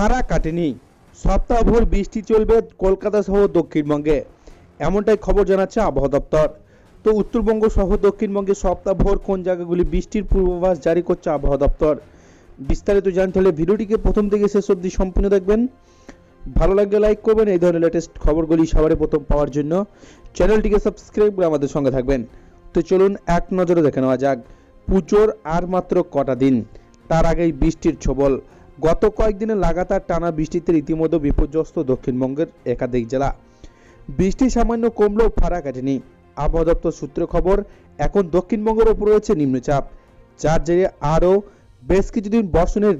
ফাঁড়া কাটেনি। সপ্তাহভর বৃষ্টি চলবে কলকাতা সহ দক্ষিণবঙ্গে। এমনটাই খবর জানাচ্ছে আবহাওয়া দপ্তর। তো উত্তরবঙ্গ সহ দক্ষিণবঙ্গে সপ্তাহভর কোন জায়গাগুলি বৃষ্টির পূর্বাভাস জারি করছে আবহাওয়া দপ্তর? বিস্তারিত জানতে হলে ভিডিওটিকে প্রথম থেকে শেষ অবধি সম্পূর্ণ দেখবেন। ভালো লাগলে লাইক করবেন, এই ধরনের লেটেস্ট খবরগুলি সবারই প্রথম পাওয়ার জন্য। চ্যানেলটিকে সাবস্ক্রাইব করে আমাদের সঙ্গে থাকবেন। তো চলুন এক নজরে দেখে নেওয়া যাক। পুজোর আর মাত্র কটা দিন, তার আগেই বৃষ্টির ছবল। গত কয়েকদিনে লাগাতার টানা বৃষ্টিতে রীতিমতো বিপর্যস্ত দক্ষিণবঙ্গের একাধিক জেলা। বৃষ্টি সামান্য কমলেও ফাড়া কাটেনি। আবহাওয়া দপ্তর সূত্রে খবর, এখন দক্ষিণবঙ্গের ওপর রয়েছে নিম্নচাপ। যার জেরে আরও বেশ কিছুদিন বর্ষণের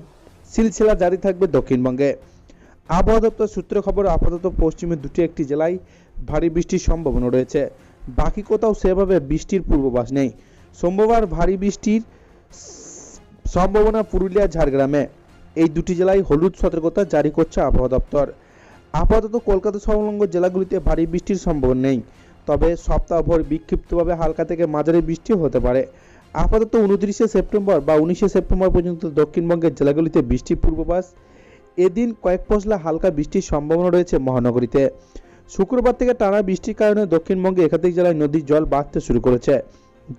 সিলসিলা জারি থাকবে দক্ষিণবঙ্গে। আবহাওয়া দপ্তর সূত্রে খবর, আপাতত পশ্চিমের দুটি একটি জেলায় ভারী বৃষ্টির সম্ভাবনা রয়েছে। বাকি কোথাও সেভাবে বৃষ্টির পূর্বাভাস নেই। সোমবার ভারী বৃষ্টির সম্ভাবনা পুরুলিয়া, ঝাড়গ্রামে। এই দুটি জেলায় হলুদ সতর্কতা জারি করছে আবহাওয়া দপ্তর। আপাতত কলকাতা সংলগ্ন জেলাগুলিতে ভারী বৃষ্টির সম্ভাবনা নেই, তবে সপ্তাহভর বিক্ষিপ্তভাবে হালকা থেকে মাঝারি বৃষ্টি হতে পারে। আপাতত উনত্রিশে সেপ্টেম্বর বা উনিশে সেপ্টেম্বর পর্যন্ত দক্ষিণবঙ্গের জেলাগুলিতে বৃষ্টির পূর্বাভাস, এদিন কয়েক পশলা হালকা বৃষ্টির সম্ভাবনা রয়েছে মহানগরীতে। শুক্রবার থেকে টানা বৃষ্টির কারণে দক্ষিণবঙ্গে একাধিক জেলায় নদীর জল বাড়তে শুরু করেছে।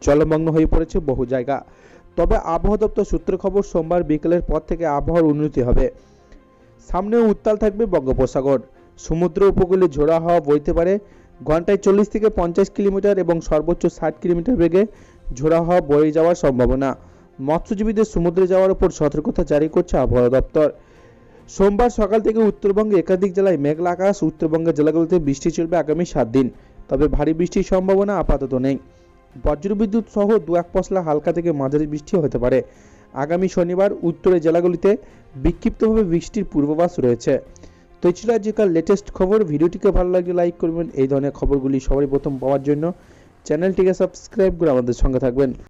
জলমগ্ন হয়ে পড়েছে বহু জায়গা। তবে আবহাওয়া দপ্তর সূত্রে খবর, সোমবার বিকেলের পর থেকে আবহাওয়ার উন্নতি হবে। সামনেও উত্তাল থাকবে বঙ্গোপসাগর। সমুদ্র উপকূলে ঝোড়া হাওয়া বইতে পারে। ঘন্টায় চল্লিশ থেকে পঞ্চাশ কিলোমিটার এবং সর্বোচ্চ ষাট কিলোমিটার বেগে ঝোড়া হাওয়া বয়ে যাওয়ার সম্ভাবনা। মৎস্যজীবীদের সমুদ্রে যাওয়ার উপর সতর্কতা জারি করছে আবহাওয়া দপ্তর। সোমবার সকাল থেকে উত্তরবঙ্গে একাধিক জেলায় মেঘলা আকাশ, উত্তরবঙ্গের জেলাগুলোতে বৃষ্টি চলবে আগামী সাত দিন। তবে ভারী বৃষ্টির সম্ভাবনা আপাতত নেই। বজ্রবিদ্যুৎ সহ দু এক পশলা হালকা থেকে মাঝারি বৃষ্টি হতে পারে। আগামী শনিবার উত্তরের জেলাগুলিতে বিক্ষিপ্তভাবে বৃষ্টির পূর্বাভাস রয়েছে। তো ছিল আজকাল লেটেস্ট খবর। ভিডিওটিকে ভালো লাগলে লাইক করবেন। এই ধরনের খবরগুলি সবারই প্রথম পাওয়ার জন্য চ্যানেলটিকে সাবস্ক্রাইব করে আমাদের সঙ্গে থাকবেন।